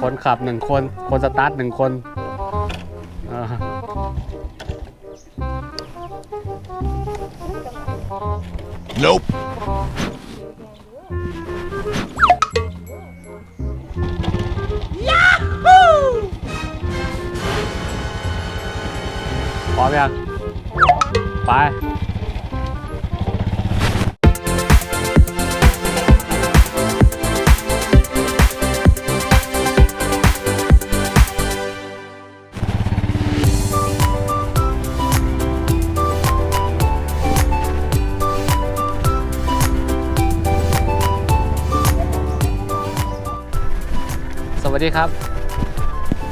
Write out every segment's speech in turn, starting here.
คนขับหนึ่งคน คนสตาร์ทหนึ่งคนอ่า Nope. พร้อมยัง ไป ดีครับ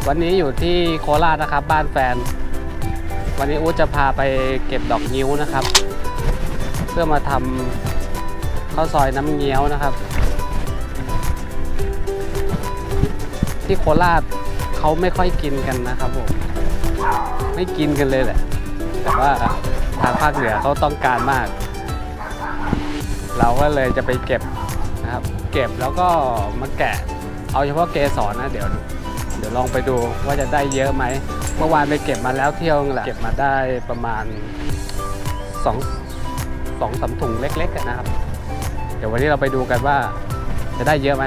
วันนี้อยู่ที่โคราชนะครับ บ้านแฟน วันนี้อู๊จะพาไปเก็บดอกงิ้วนะครับ เพื่อมาทำข้าวซอยน้ำเงี้ยวนะครับ ที่โคราชเขาไม่ค่อยกินกันนะครับผมไม่กินกันเลยแหละ แต่ว่าทางภาคเหนือเขาต้องการมาก เราก็เลยจะไปเก็บนะครับ เก็บแล้วก็มาแกะ เอาเฉพาะเกสรนะเดี๋ยวเดี๋ยวลองไปดูว่าจะได้เยอะไหมเมื่อวานไปเก็บมาแล้วเที่ยวนึงแหละเก็บมาได้ประมาณ2องสองสามถุงเล็กๆนะครับ เดี๋ยววันนี้เราไปดูกันว่าจะได้เยอะไหม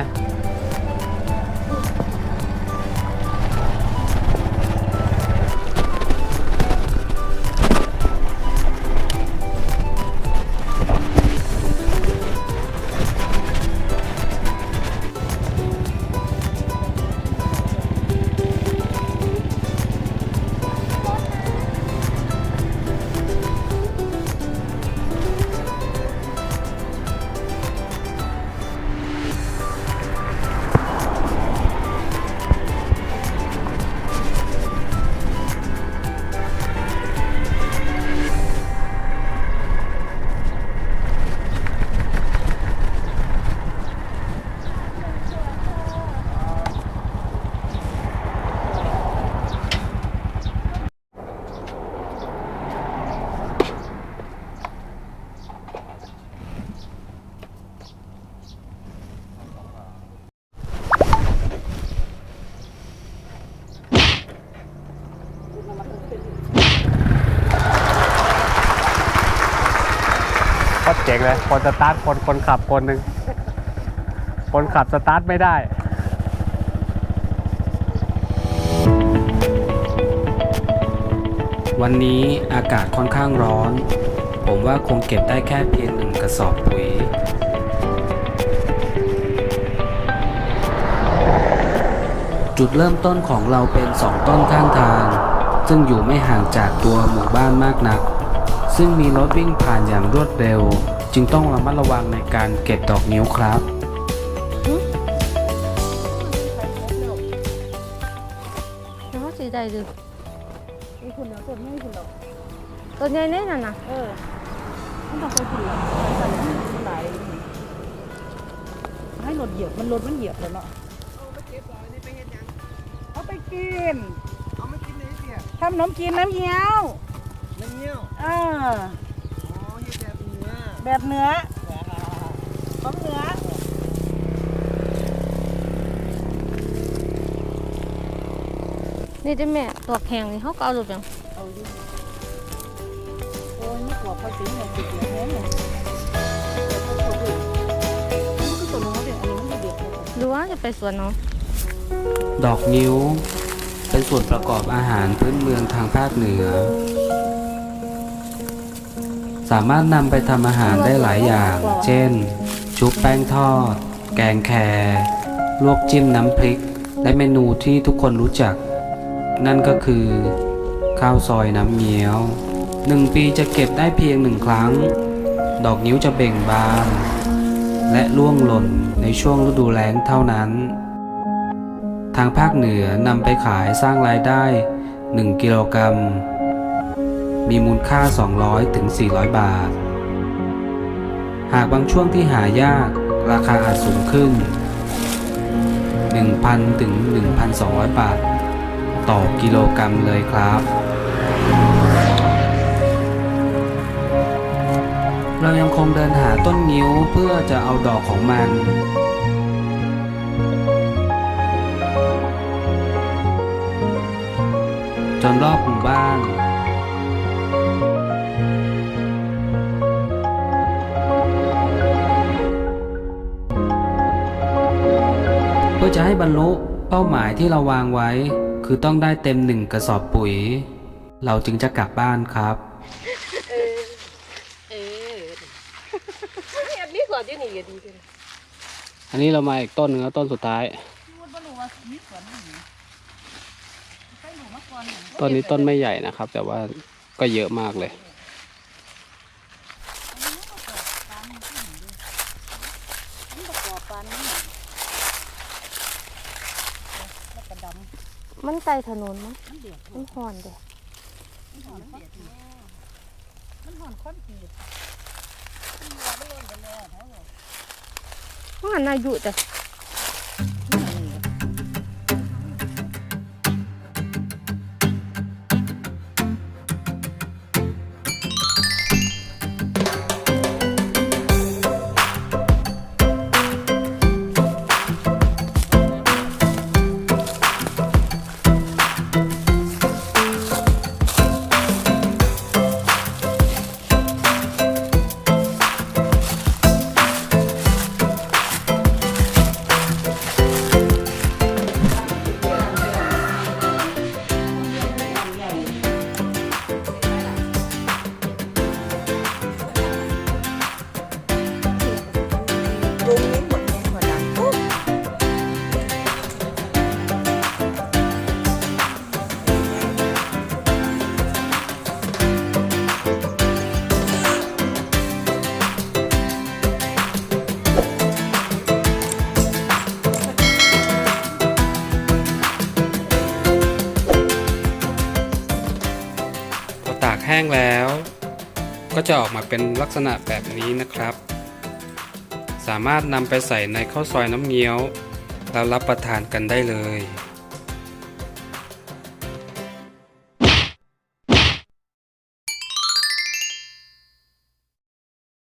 คตรเจ๋งเลย คนสตาร์ทคนคนขับคนหนึ่งคนขับสตาร์ทไม่ได้วันนี้อากาศค่อนข้างร้อน ผมว่าคงเก็บได้แค่เพียงหนึ่งกระสอบปุ๋ย จุดเริ่มต้นของเราเป็นสองต้นข้างทาง ซึ่งอยู่ไม่ห่างจากตัวหมู่บ้านมากนัก ซึ่งมีรถวิ่งผ่านอย่างรวดเร็ว จึงต้องระมัดระวังในการเก็บดอกนิ้วครับแล้วเขาสีใดดูมีคุณแล้วตัวไม่คุณหรอกตัวใหญ่แน่น่ะนะเออมันต้องไปคุณหรอกใส่ให้มันไหลให้รถเหยียบมันรถมันเหยียบเลยเนาะเอาไปกิน เอาไม่กินเลยเสียทำขนมจีนน้ำเงี้ยวน้ำเงี้ยวเอออ๋อ แบบเนื้อของเนื้อนี่จะแม่ตอกแข็งนี่เขาก็เอาลูกยังเอาดิโอ้ยนี่หัวพอสีเนี่ยติดเลยแห้งเลยมันคือตัวน้องเด็กอันนี้มันเด็กเลยหรือว่าจะไปสวนเนาะดอกนิ้ว เป็นส่วนประกอบอาหารพื้นเมืองทางภาคเหนือ สามารถนำไปทำอาหารได้หลายอย่าง เช่น ชุบแป้งทอด แกงแครลวกจิ้มน้ำพริก และเมนูที่ทุกคนรู้จัก นั่นก็คือ ข้าวซอยน้ำเงี้ยวหนึ่งปีจะเก็บได้เพียงหนึ่งครั้ง ดอกนิ้วจะเบ่งบาน และร่วงหล่นในช่วงฤดูแล้งเท่านั้น ทางภาคเหนือนำไปขายสร้างรายได้ 1 กิโลกรัม มีมูลค่า 200ถึง400 บาท หากบางช่วงที่หายากราคาอาจสูงขึ้น 1,000ถึง1,200 บาท ต่อกิโลกรัมเลยครับ เรายังคงเดินหาต้นงิ้วเพื่อจะเอาดอกของมันจนรอบหมู่บ้าน จะให้บรรลุเป้าหมายที่เราวางไว้ คือต้องได้เต็มหนึ่งกระสอบปุ๋ย เราจึงจะกลับบ้านครับอันนี้ก่อนที่นี่ก็ดีกันอันนี้เรามาอีกต้นหนึงแล้วต้นสุดท้าย ต้นนี้ต้นไม่ใหญ่นะครับ แต่ว่าก็เยอะมากเลย มันประกอบปานนี้แล้วก็ดำ มันไกลถนนมั้งมันเดือดมันห่อนเด้มันห่อนคอนกรีตมันห่อนคอนกรีตมันรัวไม่ล้นาบอกห่อนอายุแต่ ห้งแล้ว ก็จะออกมาเป็นลักษณะแบบนี้นะครับ สามารถนำไปใส่ในข้าวซอยน้ำเงี้ยวแล้วรับประทานกันได้เลย